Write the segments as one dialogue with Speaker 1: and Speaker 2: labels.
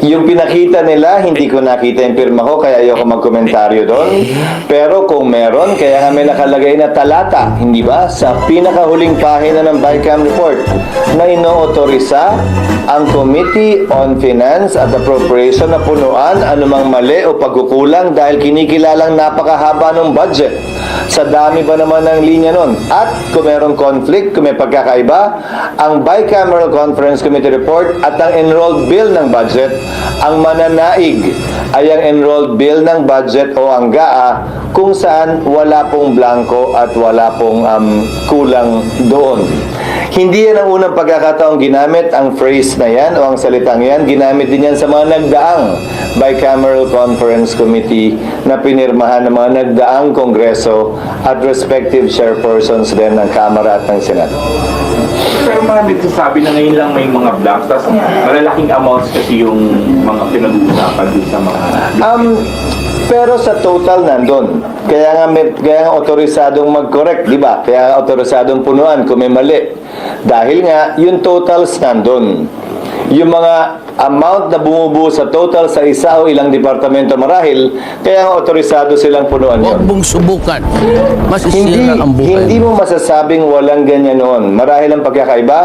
Speaker 1: yung pinakita nila, hindi ko nakita yung pirma ko, kaya ayoko magkomentaryo doon. Pero kung meron, kaya nga may nakalagay na talata, hindi ba? Sa pinakahuling pahina ng BICAM report na inootorisa ang Committee on Finance at Appropriation na punuan anumang mali o pagkukulang dahil kinikilalang napakahaba ng budget. Sa dami ba naman ng linya nun? At kung merong conflict, kung may pagkakaiba, ang Bicameral Conference Committee report at ang enrolled bill ng budget, ang mananaig ay ang enrolled bill ng budget o ang GAA kung saan wala pong blanco at wala pong um, kulang doon. Hindi yan ang unang pagkakataong ginamit ang phrase na yan o ang salitang yan. Ginamit din yan sa mga nagdaang Bicameral Conference Committee na pinirmahan ng mga nagdaang kongreso at respective chairpersons din ng Kamara at ng Senado.
Speaker 2: Pero mga nagsasabi na ngayon lang may mga blanks, tapos malalaking amounts kasi yung mga pinag-uusapan dun sa mga...
Speaker 1: Um, pero sa total nandun. Kaya nga may kaya nga otorisadong mag-correct, di ba? Kaya nga otorisadong punuan kung may mali. Dahil nga yung totals nandun. Yung mga amount na bumubuo sa total sa isa o ilang departamento marahil, kaya nga otorisado silang punuan
Speaker 3: Huwag
Speaker 1: yun.
Speaker 3: mong subukan.
Speaker 1: Hindi,
Speaker 3: Masisira ang buhay
Speaker 1: hindi
Speaker 3: mo.
Speaker 1: masasabing walang ganyan noon. Marahil ang pagkakaiba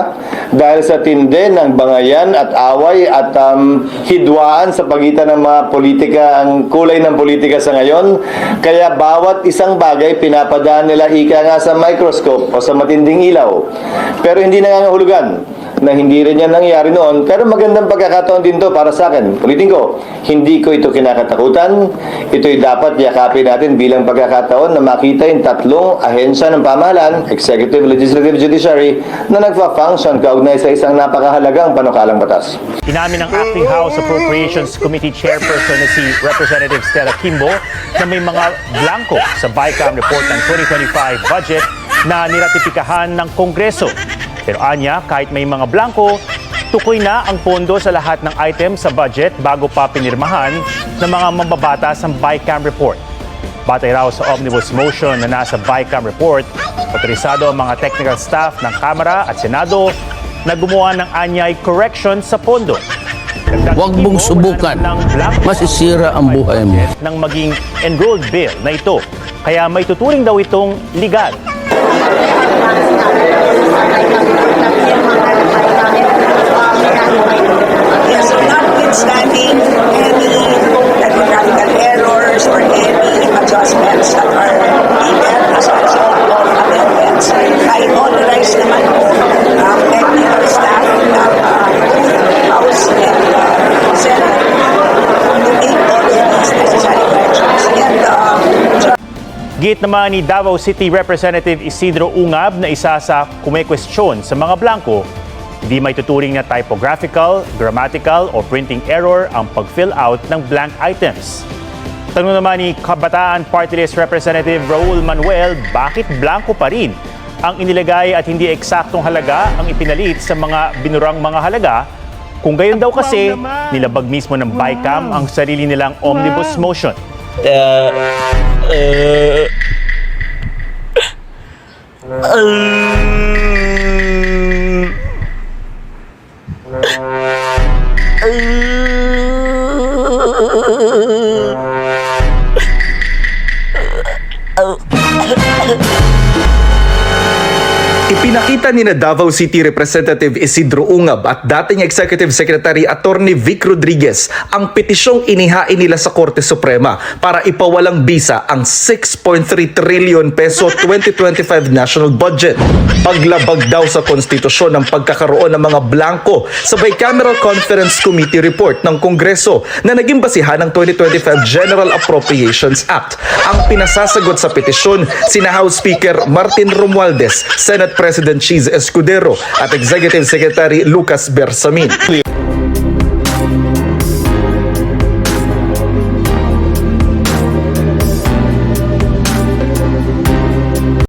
Speaker 1: dahil sa tindi ng bangayan at away at um, hidwaan sa pagitan ng mga politika, ang kulay ng politika sa ngayon. Kaya bawat isang bagay pinapadaan nila ika nga sa microscope o sa matinding ilaw. Pero hindi nangangahulugan na hindi rin yan nangyari noon. Pero magandang pagkakataon din to para sa akin. Ulitin ko, hindi ko ito kinakatakutan. Ito'y dapat yakapin natin bilang pagkakataon na makita yung tatlong ahensya ng pamahalaan, Executive, Legislative, Judiciary, na nagfa-function kaugnay sa isang napakahalagang panukalang batas.
Speaker 4: Inamin ng Acting House Appropriations Committee Chairperson na si Representative Stella Kimbo na may mga blanco sa BICAM report ng 2025 budget na niratipikahan ng Kongreso. Pero anya, kahit may mga blanco, tukoy na ang pondo sa lahat ng items sa budget bago pa pinirmahan ng mga mambabatas ng BICAM report. Batay raw sa omnibus motion na nasa BICAM report, otorisado ang mga technical staff ng Kamara at Senado na gumawa ng anyay correction sa pondo.
Speaker 3: Huwag mong subukan. Masisira ang buhay mo.
Speaker 4: ng maging enrolled bill na ito. Kaya may tuturing daw itong legal. Git naman ni Davao City Representative Isidro Ungab na isa sa kumekwestiyon sa mga blanco, hindi may tuturing na typographical, grammatical o printing error ang pag-fill out ng blank items. Tanong naman ni Kabataan Party List Representative Raul Manuel, bakit blanco pa rin? Ang inilagay at hindi eksaktong halaga ang ipinalit sa mga binurang mga halaga. Kung gayon daw kasi, nilabag mismo ng BICAM ang sarili nilang omnibus motion.
Speaker 5: เออ Ipinakita ni na Davao City Representative Isidro Ungab at dating Executive Secretary Attorney Vic Rodriguez ang petisyong inihain nila sa Korte Suprema para ipawalang bisa ang 6.3 trillion peso 2025 national budget. Paglabag daw sa konstitusyon ng pagkakaroon ng mga blanco sa Bicameral Conference Committee report ng Kongreso na naging basihan ng 2025 General Appropriations Act. Ang pinasasagot sa petisyon sina House Speaker Martin Romualdez, Senate President Cheese Escudero at Executive Secretary Lucas Bersamin.